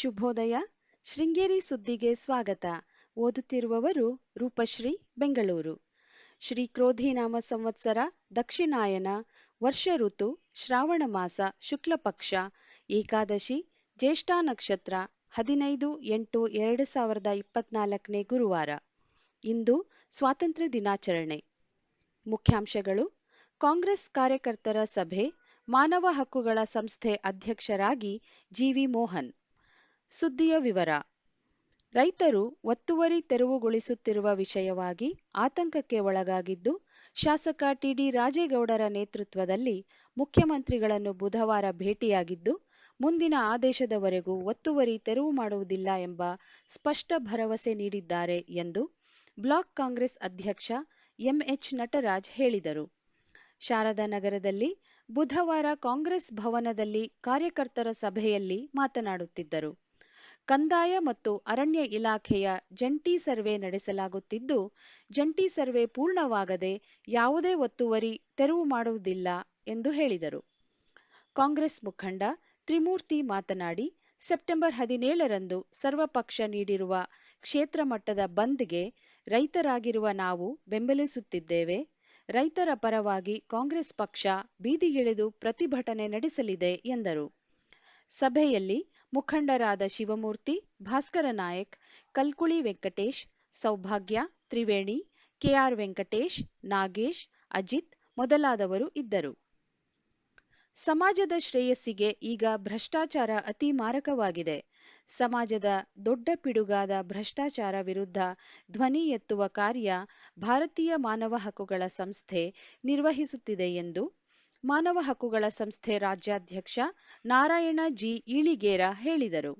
ಶುಭೋದಯ. ಶೃಂಗೇರಿ ಸುದ್ದಿಗೆ ಸ್ವಾಗತ. ಓದುತ್ತಿರುವವರು ರೂಪಶ್ರೀ, ಬೆಂಗಳೂರು. ಶ್ರೀ ಕ್ರೋಧಿನಾಮ ಸಂವತ್ಸರ, ದಕ್ಷಿಣಾಯನ, ವರ್ಷ ಋತು, ಶ್ರಾವಣ ಮಾಸ, ಶುಕ್ಲ ಪಕ್ಷ, ಏಕಾದಶಿ, ಜ್ಯೇಷ್ಠ ನಕ್ಷತ್ರ, ಹದಿನೈದು ಎಂಟು ಎರಡು ಸಾವಿರದ ಇಪ್ಪತ್ನಾಲ್ಕನೇ ಗುರುವಾರ. ಇಂದು ಸ್ವಾತಂತ್ರ್ಯ ದಿನಾಚರಣೆ. ಮುಖ್ಯಾಂಶಗಳು. ಕಾಂಗ್ರೆಸ್ ಕಾರ್ಯಕರ್ತರ ಸಭೆ, ಮಾನವ ಹಕ್ಕುಗಳ ಸಂಸ್ಥೆ ಅಧ್ಯಕ್ಷರಾಗಿ ಜಿವಿ ಮೋಹನ್. ಸುದ್ದಿಯ ವಿವರ. ರೈತರು ಒತ್ತುವರಿ ತೆರವುಗೊಳಿಸುತ್ತಿರುವ ವಿಷಯವಾಗಿ ಆತಂಕಕ್ಕೆ ಒಳಗಾಗಿದ್ದು, ಶಾಸಕ ಟಿಡಿ ರಾಜೇಗೌಡರ ನೇತೃತ್ವದಲ್ಲಿ ಮುಖ್ಯಮಂತ್ರಿಗಳನ್ನು ಬುಧವಾರ ಭೇಟಿಯಾಗಿದ್ದು, ಮುಂದಿನ ಆದೇಶದವರೆಗೂ ಒತ್ತುವರಿ ತೆರವು ಮಾಡುವುದಿಲ್ಲ ಎಂಬ ಸ್ಪಷ್ಟ ಭರವಸೆ ನೀಡಿದ್ದಾರೆ ಎಂದು ಬ್ಲಾಕ್ ಕಾಂಗ್ರೆಸ್ ಅಧ್ಯಕ್ಷ ಎಂಎಚ್ ನಟರಾಜ್ ಹೇಳಿದರು. ಶಾರದಾ ನಗರದಲ್ಲಿ ಬುಧವಾರ ಕಾಂಗ್ರೆಸ್ ಭವನದಲ್ಲಿ ಕಾರ್ಯಕರ್ತರ ಸಭೆಯಲ್ಲಿ ಮಾತನಾಡುತ್ತಿದ್ದರು. ಕಂದಾಯ ಮತ್ತು ಅರಣ್ಯ ಇಲಾಖೆಯ ಜಂಟಿ ಸರ್ವೆ ನಡೆಸಲಾಗುತ್ತಿದ್ದು, ಜಂಟಿ ಸರ್ವೆ ಪೂರ್ಣವಾಗದೆ ಯಾವುದೇ ಒತ್ತುವರಿ ತೆರವು ಮಾಡುವುದಿಲ್ಲ ಎಂದು ಹೇಳಿದರು. ಕಾಂಗ್ರೆಸ್ ಮುಖಂಡ ತ್ರಿಮೂರ್ತಿ ಮಾತನಾಡಿ, ಸೆಪ್ಟೆಂಬರ್ ಹದಿನೇಳರಂದು ಸರ್ವಪಕ್ಷ ನೀಡಿರುವ ಕ್ಷೇತ್ರ ಮಟ್ಟದ ಬಂದ್ಗೆ ರೈತರಾಗಿರುವ ನಾವು ಬೆಂಬಲಿಸುತ್ತಿದ್ದೇವೆ. ರೈತರ ಪರವಾಗಿ ಕಾಂಗ್ರೆಸ್ ಪಕ್ಷ ಬೀದಿಗಿಳಿದು ಪ್ರತಿಭಟನೆ ನಡೆಸಲಿದೆ ಎಂದರು. ಸಭೆಯಲ್ಲಿ ಮುಖಂಡರಾದ ಶಿವಮೂರ್ತಿ, ಭಾಸ್ಕರ ನಾಯಕ್, ಕಲ್ಕುಳಿ ವೆಂಕಟೇಶ್, ಸೌಭಾಗ್ಯ, ತ್ರಿವೇಣಿ, ಕೆಆರ್ ವೆಂಕಟೇಶ್, ನಾಗೇಶ್, ಅಜಿತ್ ಮೊದಲಾದವರು ಇದ್ದರು. ಸಮಾಜದ ಶ್ರೇಯಸ್ಸಿಗೆ ಈಗ ಭ್ರಷ್ಟಾಚಾರ ಅತಿ ಮಾರಕವಾಗಿದೆ. ಸಮಾಜದ ದೊಡ್ಡ ಪಿಡುಗಾದ ಭ್ರಷ್ಟಾಚಾರ ವಿರುದ್ಧ ಧ್ವನಿ ಎತ್ತುವ ಕಾರ್ಯ ಭಾರತೀಯ ಮಾನವ ಹಕ್ಕುಗಳ ಸಂಸ್ಥೆ ನಿರ್ವಹಿಸುತ್ತಿದೆ ಎಂದು ಮಾನವ ಹಕ್ಕುಗಳ ಸಂಸ್ಥೆ ರಾಜ್ಯಾಧ್ಯಕ್ಷ ನಾರಾಯಣ ಜಿ ಈಳಿಗೇರ ಹೇಳಿದರು.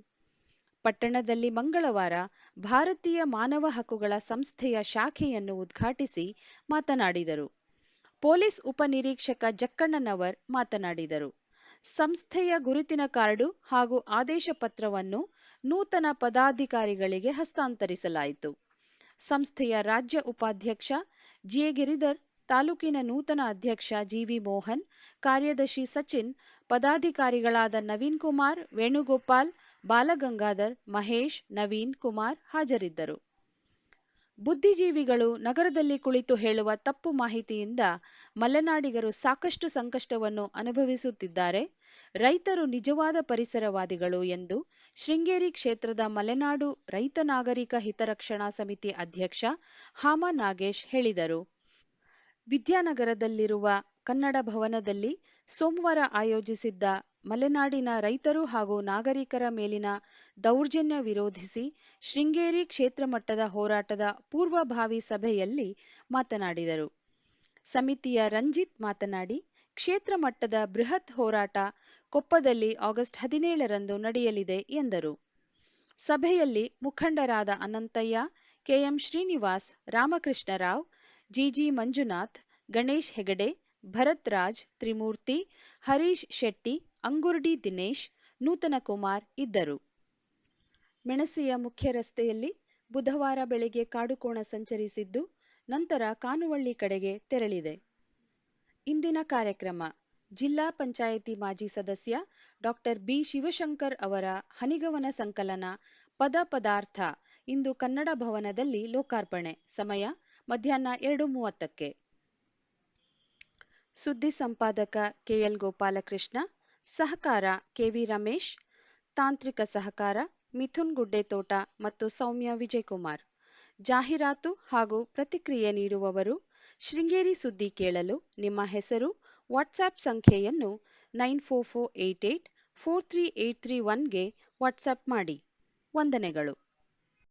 ಪಟ್ಟಣದಲ್ಲಿ ಮಂಗಳವಾರ ಭಾರತೀಯ ಮಾನವ ಹಕ್ಕುಗಳ ಸಂಸ್ಥೆಯ ಶಾಖೆಯನ್ನು ಉದ್ಘಾಟಿಸಿ ಮಾತನಾಡಿದರು. ಪೊಲೀಸ್ ಉಪನಿರೀಕ್ಷಕ ಜಕ್ಕಣ್ಣನವರ್ ಮಾತನಾಡಿದರು. ಸಂಸ್ಥೆಯ ಗುರುತಿನ ಕಾರ್ಡು ಹಾಗೂ ಆದೇಶ ಪತ್ರವನ್ನು ನೂತನ ಪದಾಧಿಕಾರಿಗಳಿಗೆ ಹಸ್ತಾಂತರಿಸಲಾಯಿತು. ಸಂಸ್ಥೆಯ ರಾಜ್ಯ ಉಪಾಧ್ಯಕ್ಷ ಜಿಎ ಗಿರಿಧರ್ ತಾಲೂಕಿನ ನೂತನ ಅಧ್ಯಕ್ಷ ಜಿವಿ ಮೋಹನ್, ಕಾರ್ಯದರ್ಶಿ ಸಚಿನ್, ಪದಾಧಿಕಾರಿಗಳಾದ ನವೀನ್ ಕುಮಾರ್, ವೇಣುಗೋಪಾಲ್, ಬಾಲಗಂಗಾಧರ್, ಮಹೇಶ್, ನವೀನ್ ಕುಮಾರ್ ಹಾಜರಿದ್ದರು. ಬುದ್ಧಿಜೀವಿಗಳು ನಗರದಲ್ಲಿ ಕುಳಿತು ಹೇಳುವ ತಪ್ಪು ಮಾಹಿತಿಯಿಂದ ಮಲೆನಾಡಿಗರು ಸಾಕಷ್ಟು ಸಂಕಷ್ಟವನ್ನು ಅನುಭವಿಸುತ್ತಿದ್ದಾರೆ. ರೈತರು ನಿಜವಾದ ಪರಿಸರವಾದಿಗಳು ಎಂದು ಶೃಂಗೇರಿ ಕ್ಷೇತ್ರದ ಮಲೆನಾಡು ರೈತ ನಾಗರಿಕ ಹಿತರಕ್ಷಣಾ ಸಮಿತಿ ಅಧ್ಯಕ್ಷ ಹಾಮ ನಾಗೇಶ್ ಹೇಳಿದರು. ವಿದ್ಯಾನಗರದಲ್ಲಿರುವ ಕನ್ನಡ ಭವನದಲ್ಲಿ ಸೋಮವಾರ ಆಯೋಜಿಸಿದ್ದ ಮಲೆನಾಡಿನ ರೈತರು ಹಾಗೂ ನಾಗರಿಕರ ಮೇಲಿನ ದೌರ್ಜನ್ಯ ವಿರೋಧಿಸಿ ಶೃಂಗೇರಿ ಕ್ಷೇತ್ರ ಮಟ್ಟದ ಹೋರಾಟದ ಪೂರ್ವಭಾವಿ ಸಭೆಯಲ್ಲಿ ಮಾತನಾಡಿದರು. ಸಮಿತಿಯ ರಂಜಿತ್ ಮಾತನಾಡಿ, ಕ್ಷೇತ್ರ ಮಟ್ಟದ ಬೃಹತ್ ಹೋರಾಟ ಕೊಪ್ಪದಲ್ಲಿ ಆಗಸ್ಟ್ ಹದಿನೇಳರಂದು ನಡೆಯಲಿದೆ ಎಂದರು. ಸಭೆಯಲ್ಲಿ ಮುಖಂಡರಾದ ಅನಂತಯ್ಯ, ಕೆಎಂ ಶ್ರೀನಿವಾಸ್, ರಾಮಕೃಷ್ಣರಾವ್ ಮಂಜುನಾಥ್, ಗಣೇಶ್ ಹೆಗಡೆ, ಭರತ್ ರಾಜ್ ತ್ರಿಮೂರ್ತಿ, ಹರೀಶ್ ಶೆಟ್ಟಿ, ಅಂಗುರ್ಡಿ ದಿನೇಶ್, ನೂತನ ಕುಮಾರ್ ಇದ್ದರು. ಮೆಣಸೆಯ ಮುಖ್ಯ ರಸ್ತೆಯಲ್ಲಿ ಬುಧವಾರ ಬೆಳಗ್ಗೆ ಕಾಡುಕೋಣ ಸಂಚರಿಸಿದ್ದು, ನಂತರ ಕಾನುವಳ್ಳಿ ಕಡೆಗೆ ತೆರಳಿದೆ. ಇಂದಿನ ಕಾರ್ಯಕ್ರಮ, ಜಿಲ್ಲಾ ಪಂಚಾಯಿತಿ ಮಾಜಿ ಸದಸ್ಯ ಡಾಕ್ಟರ್ ಬಿ. ಶಿವಶಂಕರ್ ಅವರ ಹನಿಗವನ ಸಂಕಲನ ಪದ ಪದಾರ್ಥ ಇಂದು ಕನ್ನಡ ಭವನದಲ್ಲಿ ಲೋಕಾರ್ಪಣೆ. ಸಮಯ ಮಧ್ಯಾಹ್ನ ಎರಡು ಮೂವತ್ತಕ್ಕೆ. ಸುದ್ದಿ ಸಂಪಾದಕ ಕೆಎಲ್ ಗೋಪಾಲಕೃಷ್ಣ, ಸಹಕಾರ ಕೆವಿ ರಮೇಶ್, ತಾಂತ್ರಿಕ ಸಹಕಾರ ಮಿಥುನ್ ಗುಡ್ಡೆತೋಟ ಮತ್ತು ಸೌಮ್ಯ ವಿಜಯಕುಮಾರ್. ಜಾಹೀರಾತು ಹಾಗೂ ಪ್ರತಿಕ್ರಿಯೆ ನೀಡುವವರು ಶೃಂಗೇರಿ ಸುದ್ದಿ ಕೇಳಲು ನಿಮ್ಮ ಹೆಸರು ವಾಟ್ಸ್ಆ್ಯಪ್ ಸಂಖ್ಯೆಯನ್ನು nine four four eight eight four three eight three ಒನ್ಗೆ WhatsApp ಮಾಡಿ. ವಂದನೆಗಳು.